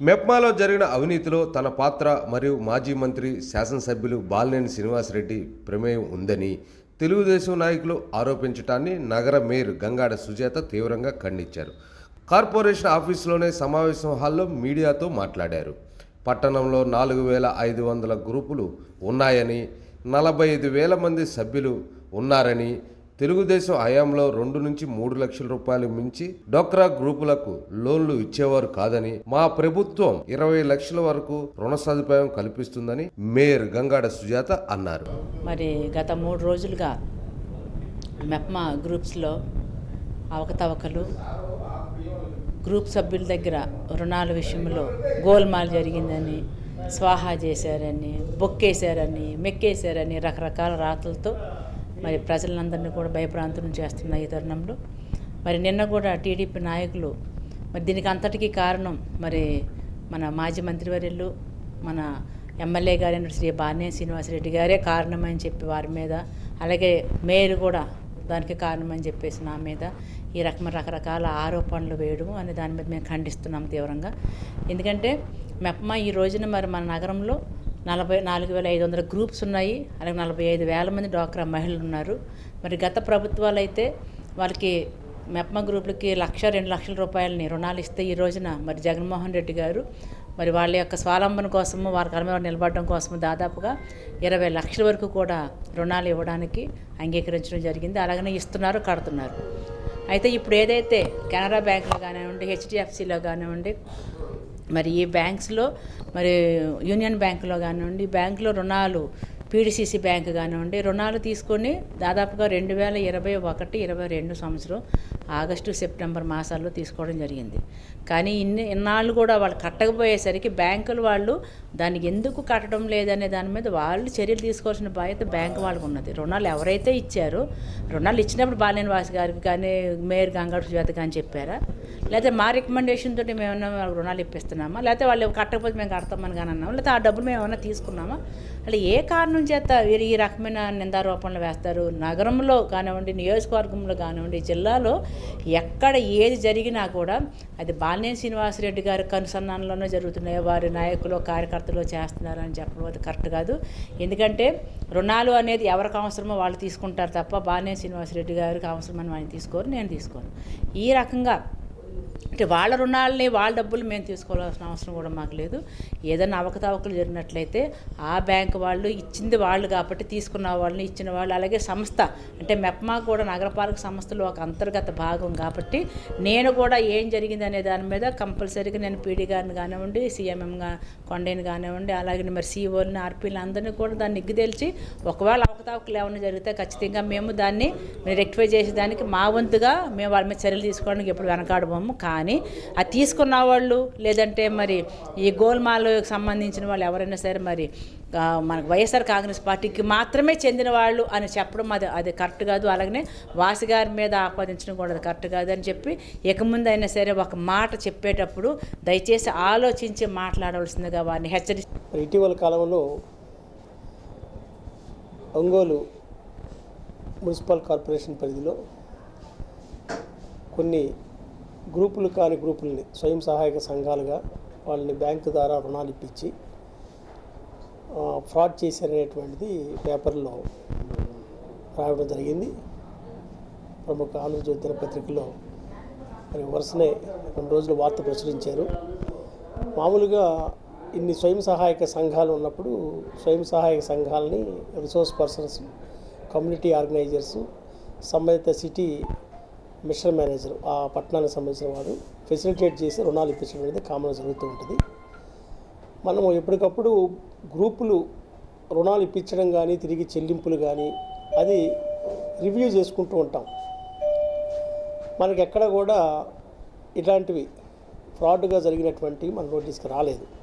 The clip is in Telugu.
మెప్మాలో జరిగిన అవినీతిలో తన పాత్ర మరియు మాజీ మంత్రి శాసనసభ్యులు బాలినేని శ్రీనివాసరెడ్డి ప్రమేయం ఉందని తెలుగుదేశం నాయకులు ఆరోపించటాన్ని నగర మేయర్ గంగాడ సుజాత తీవ్రంగా ఖండించారు. కార్పొరేషన్ ఆఫీసులోనే సమావేశం హాల్లో మీడియాతో మాట్లాడారు. పట్టణంలో నాలుగు వేల ఐదు వందల గ్రూపులు ఉన్నాయని నలభై ఐదు వేల మంది సభ్యులు ఉన్నారని తెలుగుదేశం హయాంలో రెండు నుంచి మూడు లక్షల రూపాయలు మించి డోక్రా గ్రూపులకు లోన్లు ఇచ్చేవారు కాదని మా ప్రభుత్వం ఇరవై లక్షల వరకు రుణ సదుపాయం కల్పిస్తుందని మేయర్ గంగాడ సుజాత అన్నారు. మరి గత మూడు రోజులుగా మెప్మా గ్రూప్స్లో అవకతవకలు గ్రూప్ సభ్యుల దగ్గర రుణాల విషయంలో గోల్మాల్ జరిగిందని స్వాహా చేశారని బొక్కేశారని మెక్కేశారని రకరకాల రాతలతో మరి ప్రజలందరినీ కూడా భయప్రాంతం చేస్తున్న ఈ తరుణంలో. మరి నిన్న కూడా టీడీపీ నాయకులు మరి దీనికి అంతటికీ కారణం మరి మన మాజీ మంత్రివర్యులు మన ఎమ్మెల్యే గారైన శ్రీ బాన్య శ్రీనివాసరెడ్డి గారే కారణమని చెప్పి వారి మీద అలాగే మేయర్ కూడా దానికి కారణమని చెప్పేసి నా మీద ఈ రకమైన రకరకాల ఆరోపణలు వేయడం అనే దాని మీద మేము ఖండిస్తున్నాం తీవ్రంగా. ఎందుకంటే మెప్మా ఈ రోజున మరి మన నగరంలో నలభై నాలుగు వేల ఐదు వందల గ్రూప్స్ ఉన్నాయి. అలాగే నలభై ఐదు వేల మంది డ్వాక్రా మహిళలు ఉన్నారు. మరి గత ప్రభుత్వాలు అయితే వాళ్ళకి మెప్మ గ్రూపులకి లక్ష రెండు లక్షల రూపాయలని రుణాలు ఇస్తే ఈ రోజున మరి జగన్మోహన్ రెడ్డి గారు మరి వాళ్ళ యొక్క స్వాలంబన కోసము వారి కర్మ నిలబడడం కోసము దాదాపుగా ఇరవై లక్షల వరకు కూడా రుణాలు ఇవ్వడానికి అంగీకరించడం జరిగింది. అలాగనే ఇస్తున్నారు కడుతున్నారు. అయితే ఇప్పుడు ఏదైతే కెనరా బ్యాంకులో కానివ్వండి హెచ్డిఎఫ్సిలో కానివ్వండి మరి ఈ బ్యాంక్స్లో మరి యూనియన్ బ్యాంకులో కానివ్వండి బ్యాంకులో రుణాలు పీడిసిసి బ్యాంక్ కానివ్వండి రుణాలు తీసుకొని దాదాపుగా రెండు వేల ఇరవై ఒకటి ఇరవై రెండు సంవత్సరం ఆగస్టు సెప్టెంబర్ మాసాల్లో తీసుకోవడం జరిగింది. కానీ ఇన్ని ఇన్నాళ్ళు కూడా వాళ్ళు కట్టకపోయేసరికి బ్యాంకులు వాళ్ళు దానికి ఎందుకు కట్టడం లేదనే దాని మీద వాళ్ళు చర్యలు తీసుకోవాల్సిన బాధ్యత బ్యాంకు వాళ్ళకు ఉన్నది. రుణాలు ఎవరైతే ఇచ్చారో రుణాలు ఇచ్చినప్పుడు బాలినేని గారికి కానీ మేయర్ గంగాడు సుజాత కానీ చెప్పారా? లేకపోతే మా రికమెండేషన్ తోటి మేము రుణాలు ఇప్పిస్తున్నామా? లేకపోతే వాళ్ళు కట్టకపోతే మేము కడతామని కానీ అన్నాము? లేకపోతే ఆ డబ్బులు మేము ఏమైనా తీసుకున్నామా? అలా ఏ కారణం చేత వీరు ఈ రకమైన నిందారోపణలు వేస్తారు? నగరంలో కానివ్వండి నియోజకవర్గంలో కానివ్వండి జిల్లాలో ఎక్కడ ఏది జరిగినా కూడా అది బాలినేని శ్రీనివాసరెడ్డి గారి కనుసన్నానంలోనే జరుగుతున్నాయి. వారి నాయకులు కార్యకర్తలు చేస్తున్నారని చెప్పడం అది కరెక్ట్ కాదు. ఎందుకంటే రుణాలు అనేది ఎవరికి అవసరమో వాళ్ళు తీసుకుంటారు తప్ప బాలినేని శ్రీనివాసరెడ్డి గారికి అవసరమని వాళ్ళు తీసుకోరు నేను తీసుకోను. ఈ రకంగా అంటే వాళ్ళ రుణాలని వాళ్ళ డబ్బులు మేము తీసుకోవాల్సిన అవసరం కూడా మాకు లేదు. ఏదైనా అవకతవకలు జరిగినట్లయితే ఆ బ్యాంక్ వాళ్ళు ఇచ్చింది వాళ్ళు కాబట్టి తీసుకున్న వాళ్ళని ఇచ్చిన వాళ్ళు అలాగే సంస్థ అంటే మెప్మా కూడా నగరపాలక సంస్థలో ఒక అంతర్గత భాగం కాబట్టి నేను కూడా ఏం జరిగింది అనే దాని మీద కంపల్సరీగా నేను పీడీ గారిని కానివ్వండి సీఎంఎంగా కొండని కానివ్వండి అలాగే మరి సీఓని ఆర్పీలు అందరినీ కూడా దాన్ని నిగ్గుదేల్చి ఒకవేళ అవకతవకలు ఏమైనా జరిగితే ఖచ్చితంగా మేము దాన్ని రెక్టిఫై చేసేదానికి మా వంతుగా మేము వాళ్ళ మీద చర్యలు తీసుకోవడానికి ఎప్పుడు వెనకాడబోము. కానీ అది తీసుకున్న వాళ్ళు లేదంటే మరి ఈ గోల్మాలకు సంబంధించిన వాళ్ళు ఎవరైనా సరే మరి మనకు వైఎస్ఆర్ కాంగ్రెస్ పార్టీకి మాత్రమే చెందిన వాళ్ళు అని చెప్పడం అది అది కరెక్ట్ కాదు. అలాగనే వాసి గారి మీద ఆపాదించడం కూడా అది కరెక్ట్ కాదు అని చెప్పి ఇక ముందు అయినా సరే ఒక మాట చెప్పేటప్పుడు దయచేసి ఆలోచించి మాట్లాడవలసిందిగా వారిని హెచ్చరి ఇటీవల కాలంలో ఒంగోలు మున్సిపల్ కార్పొరేషన్ పరిధిలో కొన్ని గ్రూపులు కాని గ్రూపుల్ని స్వయం సహాయక సంఘాలుగా వాళ్ళని బ్యాంకు ద్వారా రుణాలు ఇప్పించి ఫ్రాడ్ చేశారనేటువంటిది పేపర్లో రాయడం జరిగింది. ప్రముఖ ఆంధ్రజ్యోతి దినపత్రికలో మరి వరుసనే రెండు రోజులు వార్త ప్రచురించారు. మామూలుగా ఇన్ని స్వయం సహాయక సంఘాలు ఉన్నప్పుడు స్వయం సహాయక సంఘాలని రిసోర్స్ పర్సన్స్ కమ్యూనిటీ ఆర్గనైజర్స్ సంబంధిత సిటీ మిషన్ మేనేజర్ ఆ పట్టణానికి సంబంధించిన వాడు ఫెసిలిటేట్ చేసి రుణాలు ఇప్పించడం అనేది కామన్ జరుగుతూ ఉంటుంది. మనము ఎప్పటికప్పుడు గ్రూపులు రుణాలు ఇప్పించడం కానీ తిరిగి చెల్లింపులు కానీ అది రివ్యూ చేసుకుంటూ ఉంటాం. మనకి ఎక్కడ కూడా ఇలాంటివి ఫ్రాడ్గా జరిగినటువంటివి మన నోటీస్కి రాలేదు.